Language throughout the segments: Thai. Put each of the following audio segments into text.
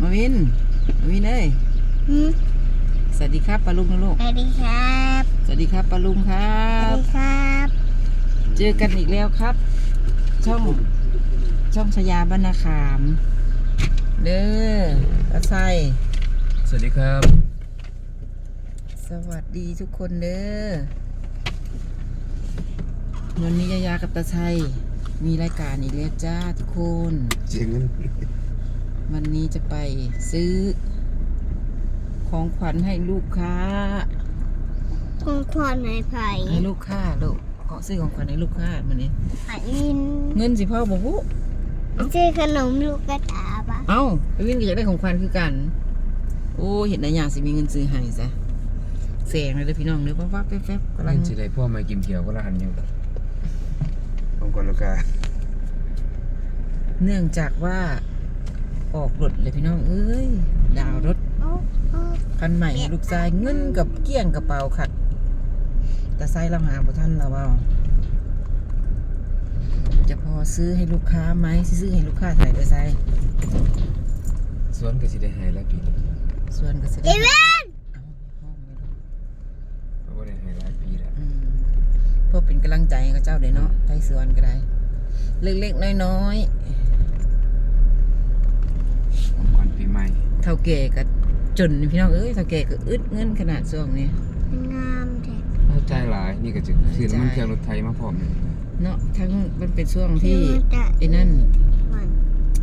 มาวินมาวินเอ้ยหืมสวัสดีครับปาลุงนะลูก สวัสดีครับสวัสดีครับปาลุงครัสวัสบ ดีครับเจอกันอีกแล้วครับ ช่องช่องชยาบรรณาขามเด้อตาไซสวัสดีครับ สวัสดีทุกคนเด้อวันนี้ยายากับตาไซมีรายการอีกแล้วจ้าทุกคนเจียงนั้น วันนี้จะไปซื้อ ของขวัญให้ลูกค้าคุณควรนายไผ่ให้ลูกค้าลูกขอซื้อของขวัญให้ลูกค้ามันนี้ไผ่ลินเงินสิพ่อบอกว่าซื้อขนมลูกกระตาปะเอ้าไปวิ่งก็อยากได้ของขวัญคือกัน โอ้เห็นได้อย่างสิมีเงินซื้อให้ซะแสงเลยเด้อพี่น้องเด้อว่าว่าแป๊บๆกำลัเล่งนสิไรพ่อมากินเขียวก็ละอันยังของก่อนลูกกาเนื่องจากว่า ออกรถเลยพี่น้องเอ้ยดาวรถโอ้โอ้คันใหม่ให้ลูกชายเงินกับเกี้ยงกระเป๋าขัดแต่ไส้เราหาบ่ท่านเราเอาจะพอซื้อให้ลูกค้าไหมสิซื้อให้ลูกค้าเท่าไหร่เด้อไส้สวนก็สิได้ใหายแล้วปีนี้ส่วนก็สิเจได้เว่นเอาห้องไว้ลูกเพราะว่าได้ใหายหลายปีแล้วอืมเพื่อเป็นกำลังใจให้กับเจ้าเด้เนาะไต้สวนก็ได้ เล็กๆน้อยของขวัญปีให ม่ๆเท่าแก่ก็จนพี่น้องเอ้ยเท่าแก่ก็อึดเงินขนาดช่วงนี้งามแท้ถ้าใจายหลายนี่ก็จะซื้อน้ำมันเครื่องรถไทยมาพร้อมเลยเนาะทั้งมันเป็นช่วงที่มันจะไอ้นั่นมัน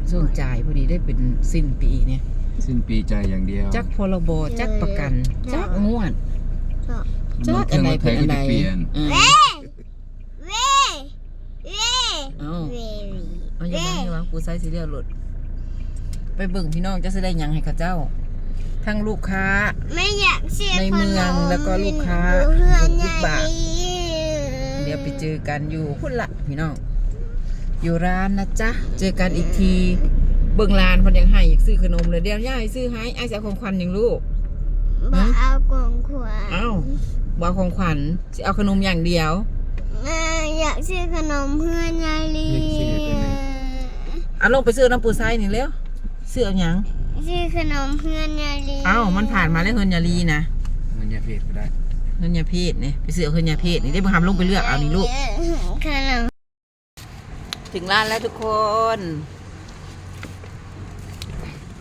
ช่วงจ่ายพอดีได้เป็นสิ้นปีเนี่ยสิ้นปีใจายอย่างเดียว จักพรบจักประกัน จักงวดชอบจักอันไหนเป็นอันใดเปลี่ยนเออเว้เว้เว้เอาเว้เอาอย่างเว้นั้นวะกูใส่ซีเรียลหลุด ไปเบิ่งพี่น้องจะแสดงหยังให้กับเจ้า ทั้งลูกค้า ไม่อยากเสียในเมืองแล้วก็ลูกค้าดูเพื่อนลูกบาทใหญ่เดี๋ยวไปเจอกันอยู่พุ่นละพี่น้อง อยู่ร้านนะจ๊ะ เจอกันอีกที เบิ่งร้านเพนยังให้อยากซื้อขนมเลยเดี๋ยวย่าให้ซื้อให้ไอ้ายจะเอาของขวัญอย่างลูกบ่เอากล่องขวดเอ้าบอกของขวัญจะเอาขนมอย่างเดียวแม่อยากซื้อขนมเพื่อนยายลีเอาลงไปซื้อน้ำปูไซนี่เร็ว ซื้อเอาหยังซื้อขนมเพื่อนยายลีเอ้ามันผ่านมาแล้วเฮินยาลีนะเงินยาเพศก็ได้เฮินยาเพศเนี่ยไปซื้อเอาเฮินยาเพศนี่ได้บังคับลงไปเลือกเอานี่ลูก ขนมถึงร้านแล้วทุกคน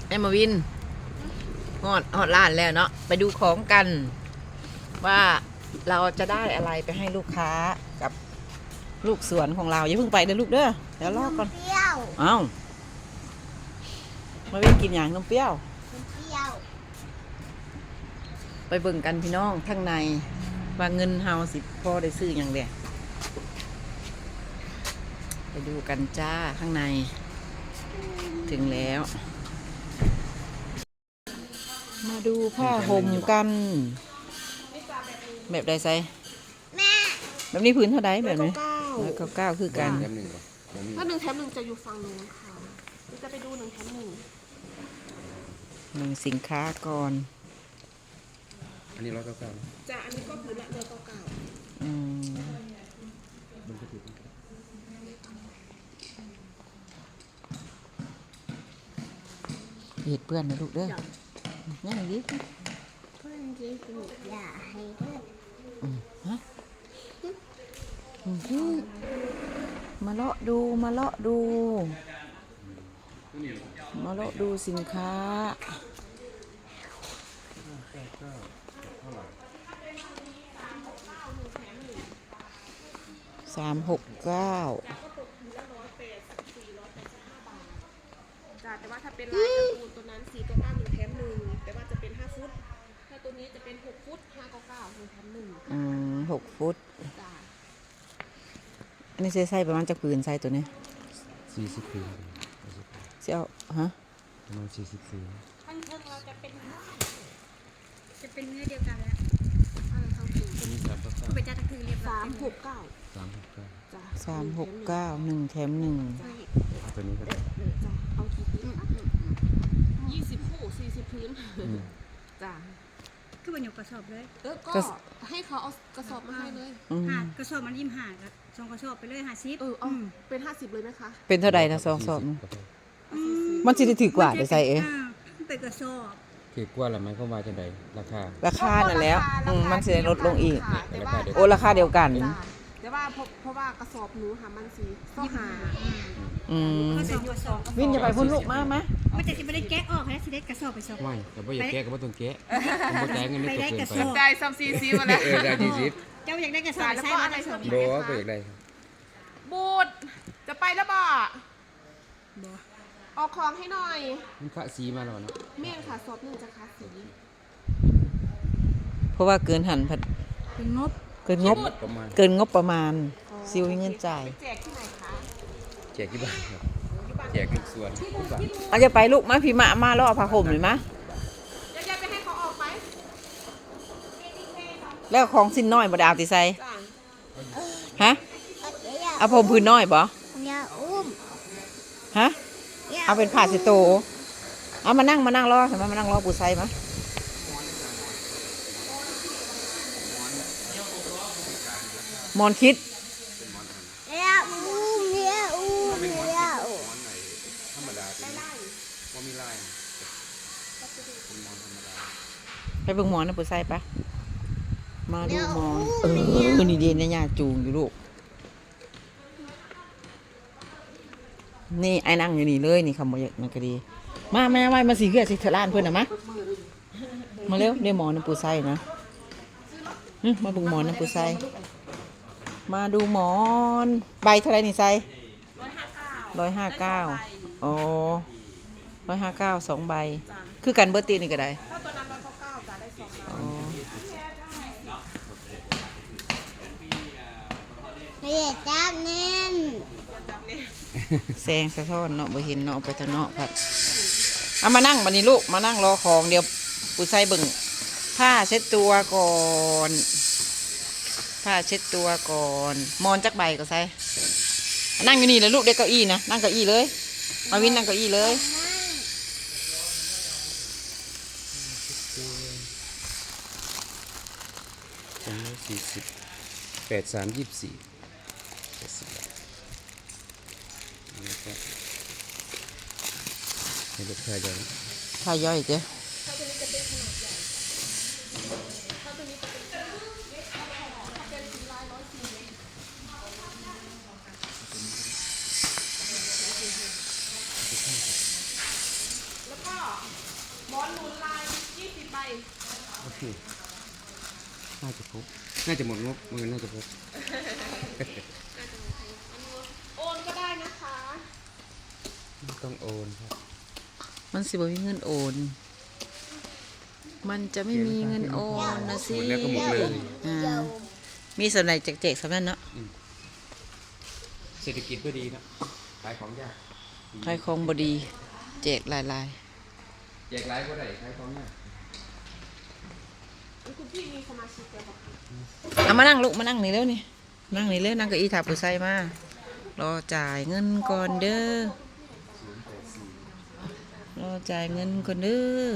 ไอ้มาวินฮอดฮอดร้านแล้วเนาะไปดูของกัน ว่าเราจะได้อะไรไปให้ลูกค้ากับลูกสวนของเราอย่าเพิ่งไปเด้อลูกเด้อเดี๋ยวรอก่อน เปรี้ยว เอ้า มาวินกินอย่างนมเปรี้ยวเปรี้ยวไปเบิ่งกันพี่น้องข้างในว่าเงินเฮาสิพอได้ซื้ออย่างเดียไปดูกันจ้าข้างใน ถึงแล้ว มาดูผ้าห่มกัน แบบใดใส่แม่แบบนี้พื้นเท่าไดแบบนี้เก้าร้อยเก้าเก้าคือกัน แป๊บหนึ่งก่อนแป๊บหนึ่งถ้าหนึ่งแถมหนึ่งจะอยู่ฝั่งนู้นค่ะเราจะไปดูหนึ่งแถมหนึ่ง หนึ่งสินค้าก่อนอันนี้ร้อยเก้าเก้านะจะอันนี้ก็คือละเดือนเก่าอืมมันก็ถูกเหตุเพื่อนนะลูกเด้อนี่อย่างนี้เพื่อนที่สุดอย่าให้เลือดมาเลาะดูมาเลาะดู มาเลาะดูสินค้า สามหกเก้าๆจ้ะแต่ว่าถ้าเป็นลายการ์ตูนตัวนั้นสี่ตัวเก้าหนึ่งแถมหนึ่งแต่ว่าจะเป็นห้าฟุต ถ้าตัวนี้จะเป็นหกฟุตห้าเก้าเก้าหนึ่งแถมหนึ่งอืมหกฟุต จ้ะอันนี้ใส่ไส้ประมาณจะปืนไส้ตัวนี้ สี่สิบปี เจ้าฮะประมาณสี่สิบปีข้างเทิงเราจะเป็นจะเป็นเนื้อเดียวกันแล้วอะไรครับคืออันนี้สามเก้าเก้าไปจัดคือเรียบสามหกเก้าสามหกเก้าจ้ะสามหกเก้าหนึ่งแถมหนึ่งใช่เอาตัวนี้ก็ได้เออจ้ะเอากี่พื้นคะยี่สิบคู่สี่สิบพื้นจ้ะคือวันอยู่กระสอบเลยเออก็ให้เขาเอากระสอบมาให้เลย อืมหากระสอบมันยิ้มหากับสองกระสอบไปเลยหาซิปเออเอาเป็นห้าสิบเลยไหมคะเป็นเท่าใดนะสองสอบนี่อื มันสิได้ถือกว่าเดี๋ยวใส่เอ้ยาแต่เป็นกระสอบคือกว่าละมันก็ว่าจังไดราคา ราคานั่นแล้วอืมมันจะลดลงอีกค่ะแต่ว่าโอ้ราคาเดียวกันจ้ะแต่ว่าเพราะเพราะว่ากระสอบหนูค่ะมันสีก็หาอืมกระสอบกระสอบวินจะไปพุ่นลูกมาไหมมันจะสิบ่ได้แกะออกแล้วสิได้กระสอบไปสอบ ไม่แต่บ่อยากแก้ก็บ่ต้องแก้ผมบ่จ่ายเงินในตัวเกินไปได้กระไปสอบได้ซัมซีซีมาแล้วเออได้ที่สิบเจ้าอยากได้กระสอบแล้วใส่ก็มาอะไรกระสอบอีกบ่ไหมบ่คะอยากได้บูดจะไปแล้วบ่บ่ ออกของให้หน่อยมันคะสีมาแล้วเนาะเมี่ยงค่ะสอบหนึ่งจะคัดสีเพราะว่าเกินหันผัดเป็นงบเกินงบ ประมาณเกินงบประมาณ ซิวมีเงินจ่าย ไปแจกที่ไหนคะแจกที่บ้านครับแจกทุกส่วนทุกบาทเอาจะไปลูกมาพี่มามาแล้วเอาผ้าห่มหรือมะเดี๋ยวจะไปให้เขาออกไหมแล้วของสิ้นน้อยบ่ได้เอาติใส่จ้าฮะ เอาผมพื้นน้อยบ่อย่าอุ้ม ฮะ เอาเป็นผ้าเสดโต เอามานั่งมานั่งรอเห็นไหมมานั่งรอปูไซมะหมอนคิดอย่าอุ้มอย่าอุ้มอย่าอุ้มธรรมดาเป็นบ่มีลายไปเบิ่งหมอนนะปูไซปะมาดูหมอนเออนี่เดีนะย่าจูงอยู่ลูก นี่ไอ้นั่งอยู่นี่เลยนี่คำบอกมันก็ดี มาแม่ไว้มาสีเกลือสิเทอร้านเพื่อนนะมะมาเร็วเดี๋ยวหมอน้ำปูไส้นะมาบุงหมอนน้ำปูไส้มาดูหมอน ใบเท่าไรนี่ไส้ร้อยห้าเก้าอ๋อร้อยห้าเก้าสองใบ คือกันเบอร์ตีนี่ก็ได้ไม่ได้จับแน่ แซงสะท้อนเนาะบ่เห็นเนาะไปทางเนาะพัดเอามานั่งบันนี้ลูกมานั่งรอของเดี๋ยวปูไส้เบิ่งผ้าเช็ดตัวก่อนผ้าเช็ดตัวก่อนมอนจักใบก็ใส่นั่งอยู่นี่เลยลูกเด็กเก้าอี้นะนั่งเก้าอี้เลยมาวินนั่งเก้าอี้เลยสองร้อยสี่สิบแปดสามยี่สิบสี่แปดสิบบาทแล้วก็ ให้ลูกค้าเยอะผ้าย่อยเจ้แล้วก็หมอนหนุนลายยี่สิบใบโอเค น่าจะครบ น่าจะหมดงบมันน่าจะครบ โอนก็ได้นะคะ ไม่ ต้องโอนครับ มันสิบ่มีเงินโอน มันจะไม่มีเงินโอนนะหสิมดแล้วก็หมดเลย อ่ามีส่วนไหนแจกๆสำนั้นเนาะเศรษฐกิจก็ดีนะขายของยากขายของบดี แจกหลายแจกไลฟ์ก็ได้ขายของยากคุณพี่มีสมาชิกแล้วบอกๆเอามานั่งลูกมานั่งนี่เร็วนี่นั่งนี่เร็วนั่งเกับอีถาปูไซมารอจ่ายเงินก่อนเด้อ รอจ่ายเงินก่อนเด้อ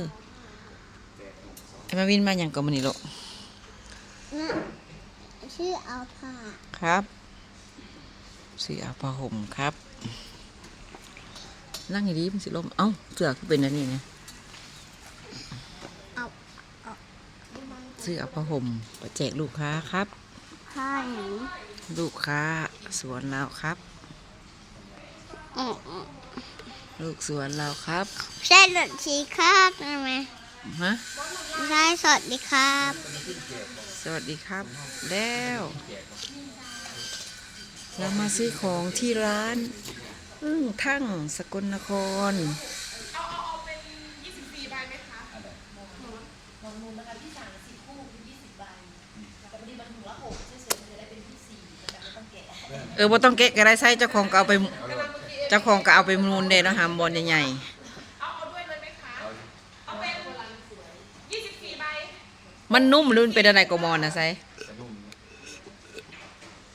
ไอ้มาวินมาอย่างก่อนมันนี่ลูกชื่อเอาผ้าครับสีอาผ้าห่มครับ นั่งอย่างนี้มันสิลมเอ้าเสือก็เป็นอันนี้เนี่ยเอาเอาซื้อเอาผ้าห่มไปแจกลูกค้าครับ ผ้าหนูลูกค้าสวนเราครับอ๋ออ๋อ ลูกสวนเราครับใช่รถสีครับได้ไหมฮะใช่สวัสดีครับ สวัสดีครับ แล้ว เรามาซื้อของที่ร้านอึ้งทั้งสกลนครเอาเอาเอาเป็นยี่สิบสี่ใบไหมคะเออบ่ต้องแกะก็ได้ใส่เจ้าของก็เอาไป เจ้าของก็เอาไปมูลเดนแล้วหามบอลใหญ่เอาเอาด้วยเลยไหมคะเอาเป็นยี่สิบสี่ใบๆมันนุ่มหรือมันเป็นอะไรกมอนนะไซ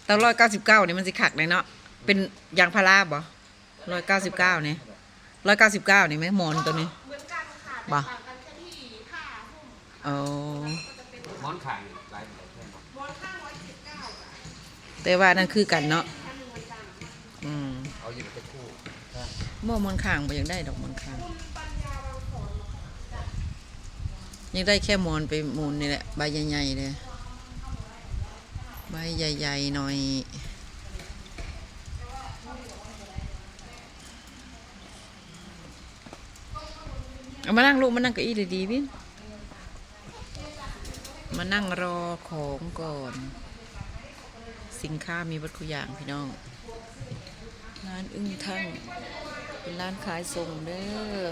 ตอนร้อยเก้าสิบเก้านี่มันสิขักเลยเนาะ เป็นยางพาราบ่ร้อยเก้าสิบเก้านี่ร้อยเก้าสิบเก้านี่ไหมหมอนตัวนี้เหมือนกันค่ะแต่บ่ต่างกันแค่ที่ผ้าหุ้มอ๋อม้อนขายไลฟ์หมอนข้างร้อยสิบเก้าจ้ะแต่ว่านั่นคือกันเนาะแค่หนึ่งเหมือนกันอืม เอาอยู่มันข้างไปยังได้ดอกมันข้างยังได้แค่มอนไปมุนนี่แหละใบใหญ่ๆเลยใบใหญ่ๆหน่อยเอามานั่งลูกมานั่งเกับอีดีๆวินมานั่งรอของก่อน สินค้ามีวัตถุอย่างพี่น้องร้านอึ้งทั้ง เป็นร้านขายส่งเด้อ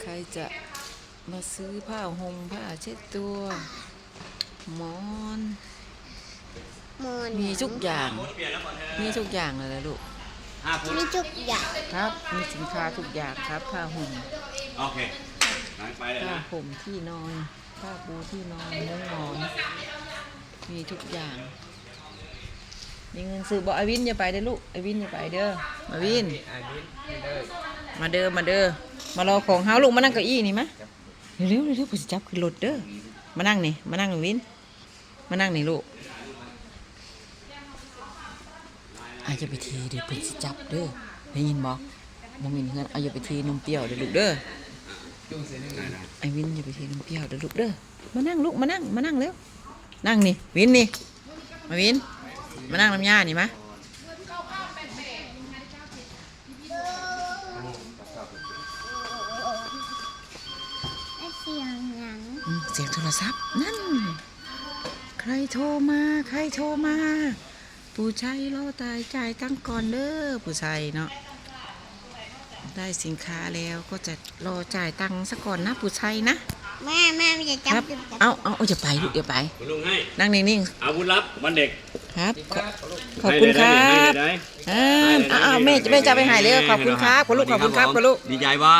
ใครจะมาซื้อผ้าห่มผ้าเช็ดตัวหมอน มอนมีทุกอย่าง มีทุกอย่างเลยนะลูก มีทุกอย่างครับ มีสินค้าทุกอย่างครับ ผ้าห่มโอเคไปเลยผ้านะห่มที่นอน ผ้าปูที่นอนมุ้งนอน มีทุกอย่าง มีเงินซื้อบอกไอวินอย่าไปเด้อลูกไอวินอย่าไปเด้อ มาวิน มาเด้อมาเด้อมารอของเฮาลูกมานั่งเก้าอี้นี่มะเร็วๆเร็วๆผมจะจับขึ้นรถเด้อมานั่งนี่มานั่งนี่วิน มานั่งนี่ลูกอาจจะไปทีเดี๋ยวเพิ่นสิจับเด้อได้ยินบ่บ่มินเฮือนเอาอย่าไปทีนมเปรี้ยวเด้อลูกเด้อไอ้วินอย่าไปเทน้ำเปรี้ยวเด้อลูกเด้อมานั่งลูกมานั่งมานั่งเร็วนั่งนี่วินนี่มาวิน มานั่งน้ำยานี่มะ ไอเสียงหยัง อืมเสียง โทรศัพท์นั่น ใครโทรมา ใครโทรมาผู้ชัยรอตายจ่ายตั้งค์ก่อนเด้อผู้ชัยเนาะได้สินค้าแล้วก็จะรอจ่ายตังค์ซะก่อนนะผู้ชัยนะแม่แม่ไม่จะจัครับจัจัเอาเอาเอาอย่าไปลูกอย่าไปคุณลุงให้นั่งนิ่งอาวุธลับวันเด็กๆครับขอขอบคุณครับได้อ่าอ้าวแม่แม่จะไปหายเลยขอบคุณครับคุณลูกขอบคุณครับคุณลูกดีใจป่ะ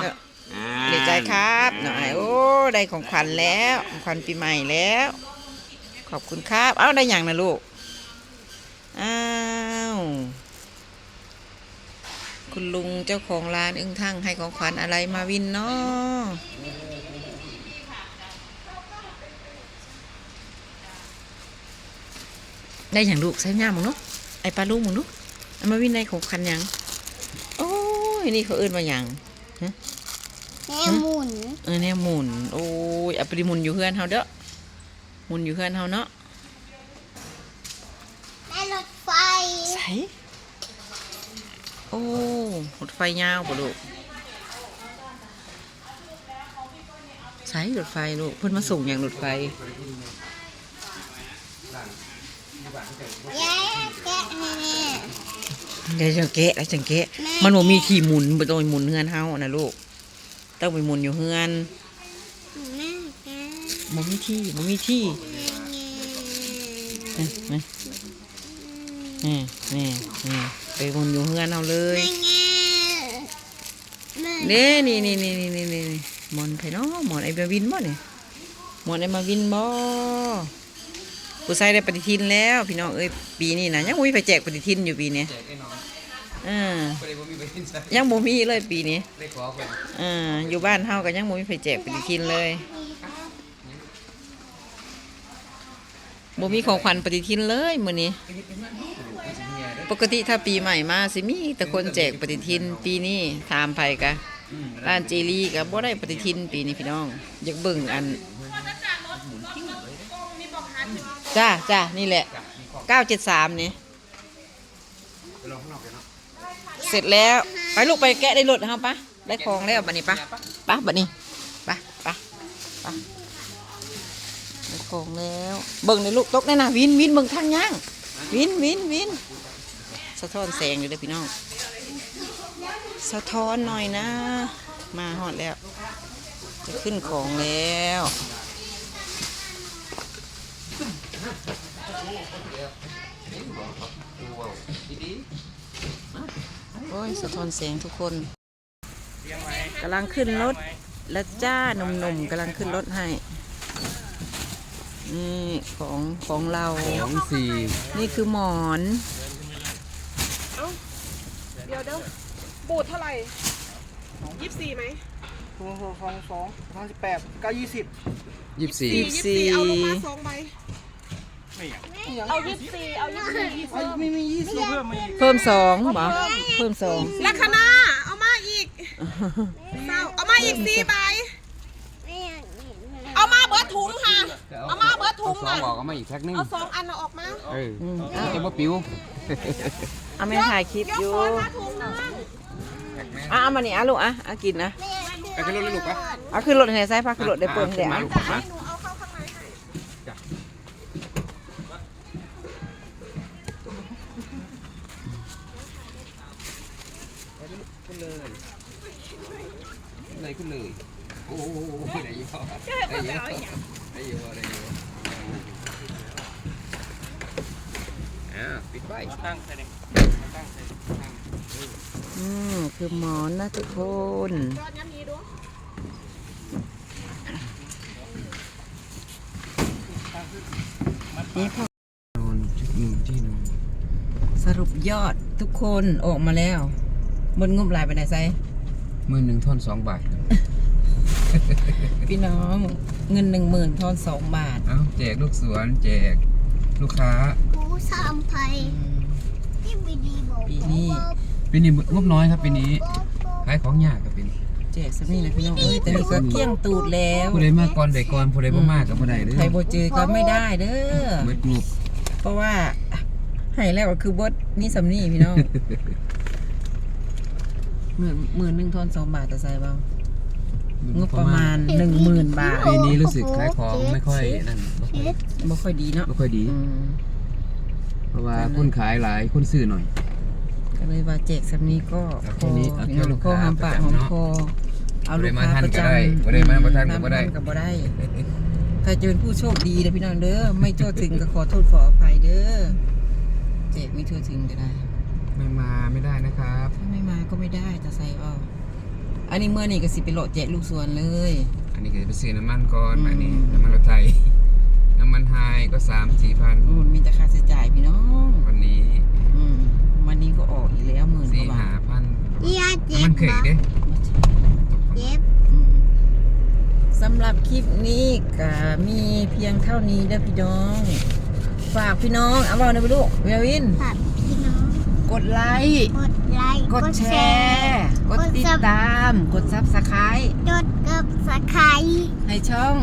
ดีใจครับหน่อยโอ้ได้ของขวัญแล้วของขวัญปีใหม่แล้ว ขอบคุณครับ เอ้าได้อย่างนะลูกอ้าวคุณลุงเจ้าของร้านอึ้งทั้งให้ของขวัญอะไรมาวินเนาะได้อย่างลูกใช้งามมึงเนาะไอปลาลูกมึงนาะเอามาวินได้ของขวัญยัง โอ้ยนี่เขาเอื้นมาอย่าง แม่หมุนเออเนี่ยหมุน โอ้ยเอาไปหมุนอยู่เฮือนเฮาเด้อหมุนอยู่เฮือนเฮาเนาะแม่รถไฟใส่โอ้รถไฟยาวป่ะลูกใส่รถไฟลูกเพิ่นมาส่งอย่างรถไฟแย่แกะแม่เดี๋ยวจังเกะแล้วจังเกะแม่มันบ่มีที่หมุนบ่ต้องไปหมุนเฮือนเฮานะลูก ต้องไปหมุนอยู่เฮือนแม่แกะบ่มีที่บ่มีที่นี่นี่นี่นี่ไปหมุนอยู่เฮือนเฮาเลยแม่แม่นี่นี่นี่นี่นี่นี่นี่หมอนไผเนาะหมอนไอ้มาวินบ่เนี่ยหมอนไอ้มาวินบ่ผู้ชายได้ปฏิทินแล้ว พี่น้องเอ้ยปีนี้นะยังบ่มีไปแจกปฏิทินอยู่ปีนี้ เออยังบ่มีเลยปีนี้เอออยู่บ้านเฮาก็ยังบ่มีไปแจกปฏิทินเลยบ่มีของขวัญปฏิทินเลยมื้อนี้ปกติถ้าปีใหม่มาสิมีแต่คนแจกปฏิทินปีนี้ถามไผกะร้านเจลีกับบ่ได้ปฏิทินปีนี้พี่น้อง อยากเบิ่งอัน จ้าจ้านี่แหละ 973 นี่ เสร็จแล้ว ไปลูกไปแกะได้รถเฮาปะได้ของแล้วบัดนี้ปะปะบัดนี้ปะปะปะได้ของแล้ว เบิ่งในลูกตกได้นะวินวินเบิ่งทางย่างวินวินวินสะท้อนแสงอยู่เด้อพี่น้อง สะท้อนหน่อยนะ มาฮอดแล้ว จะขึ้นของแล้วดี โอ้ยสะท้อนแสงทุกคนกำลังขึ้นรถแล้วจ้าหนุ่มๆกำลังขึ้นรถให้นี่ของของเราสองสี่นี่คือหมอนเดี๋ยวเดี๋ยวบูดเท่าไหร่ยี่สิบสี่ไหมสองสองสองสองสองสิบแปดเก้ายี่สิบยี่สิบสี่ยี่ยี่สิสิบบสี่สี่เอาลงมาสองใบ ไม่อยากเอายี่สิบสี่เอายี่สิบสี่เอาไม่มียี่สิบเพิ่มมาอีกเพิ่มสองบ่เพิ่มสองลัคนาเอามาอีกเศร้าเอามาอีกสี่ใบไม่อยากกินถุงค่ะ เอามาเบิดถุงสองน่ะบอกเอามาอีกแพ็คนึงเอาสองอันเอาออกมาเอออืมจะบ่ปิวเอาแม่ถ่ายคลิปยกอยู่คอนมาถุงนึงอะเอามานี่อะลูกอะเอากินนะไปขึ้นรถเลยลูกปะเอาขึ้นรถให้ใส่ผ้าขึ้นรถได้เปิดเดี๋ยว มาอะลูกจะมา ขึ้นเลยเลยขึ้นเลย โอ้โหได้อยู่ได้อยู่ได้อยู่ได้อยู่อ่าปิดไว้ตั้งใส่ดิตั้งใส่ตั้งอืมคือหมอนนะทุกคนนี้ดูนี่อนอนจุดหนึ่งที่นอนสรุปยอดทุกคนออกมาแล้ว บนงบหลายไปไหนไซมือหนึ่งท่อนสองบาทพี่น้องเงินหนึ่งหมื่นทอนสองบาทเอ้าแจกลูกสวน แจกลูกค้ากูสามไผ่ที่บีดีบอกปีนี้ ปีนี้งบน้อยครับปีนี้ขายของยากครับปีนี้แจกสักนี่นะพี่น้องเอ้ยแต่นี่ก็เกลี้ยงตูดแล้วผู้ใดมากก่อนได้ก่อนผู้ใดบ่มากก็บ่ได้เด้อใครโบจือก็ไม่ได้เด้อเบิดกลุ่มเพราะว่าให้แล้วก็คือบดนี่สำนี่พี่น้อง หมื่นหมื่นหนึ่งทอนสองบาทแต่ใส่เบางบประมาณหนึ่งหมื่นบาทปีนี้รู้สึกขายของไม่ค่อยนั่นบ่ค่อยบ่ค่อยดีเนาะบ่ค่อยดี อืมเพราะว่าคนขายหลายคนซื้อหน่อย ก็เลยว่าแจกสำนี้ก็เอาพแค่อนี้เอาพี่แค่น้องลูกก็ค้าหามปากหอมคอเอาลูกค้าประจำบ่ได้มาบ่ทันก็บ่ได้มาก็บ่ได้ ใครจะเป็นผู้โชคดีนะพี่น้องเด้อไม่ทั่วถึงก็ขอโทษขออภัยเด้อแจกไม่ทั่วถึงก็ได้ ไม่มาไม่ได้นะครับถ้าไม่มาก็ไม่ได้แต่ใส่เอาอันนี้เมื่อนี่ก็สิไปโหลดแจกลูกสวนเลย อันนี้ก็จะไปซื้อน้ำมันก่อนอืม อันนี้น้ำมันรถไทย น้ำมันไฮก็สามสี่พันโอ้มันมีแต่ค่าใช้จ่ายพี่น้องวันนี้อืมวันนี้ก็ออกอีกแล้วหมื่นกสี่ว่าบาหาทพันยาเจ็น้ำมับนเข่งปะเด้เจ็บอืมสำหรับคลิปนี้ก็มีเพียงเท่านี้เด้อพี่น้อง ฝากพี่น้องเอาบอกนะพี่ลูกเวลวินฝา กพี่น้องกดไลค์ กดไลค์ กดแชร์ กดติดตาม กดซับสไครต์จดกับสไครให้ช่อง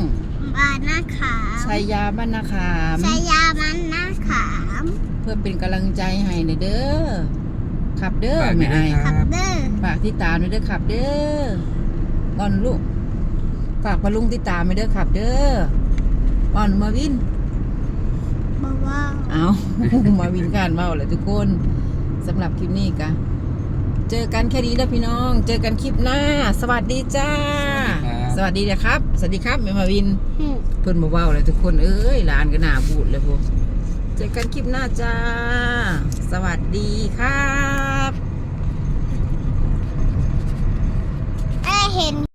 บานนาขามชัยยาบ้านนาขามชายามันนาขาม เพื่อเป็นกำลังใจให้เด้อขับเด้อฝากด้แม่วยไอายนะคขัรับบเด้อฝากติดตามด้วยเด้อขับเด้อก่อนลูกฝากพอลุงติดตามไปเด้อขับเด้อก่อนมาวินบอกว่าเอามาวินการเมาแหละทุกคน สำหรับคลิปนี้กะเจอกันแค่นี้แล้วพี่น้อง เจอกันคลิปหน้า สวัสดีจ้า สวัสดีนะครับ สวัสดีครับแม่มาวิน เพื่อนมาว่าเลยทุกคนเอ้ยร้านก็น่าบูดเลยพวกเจอกันคลิปหน้าจ้า สวัสดีครับ เห็น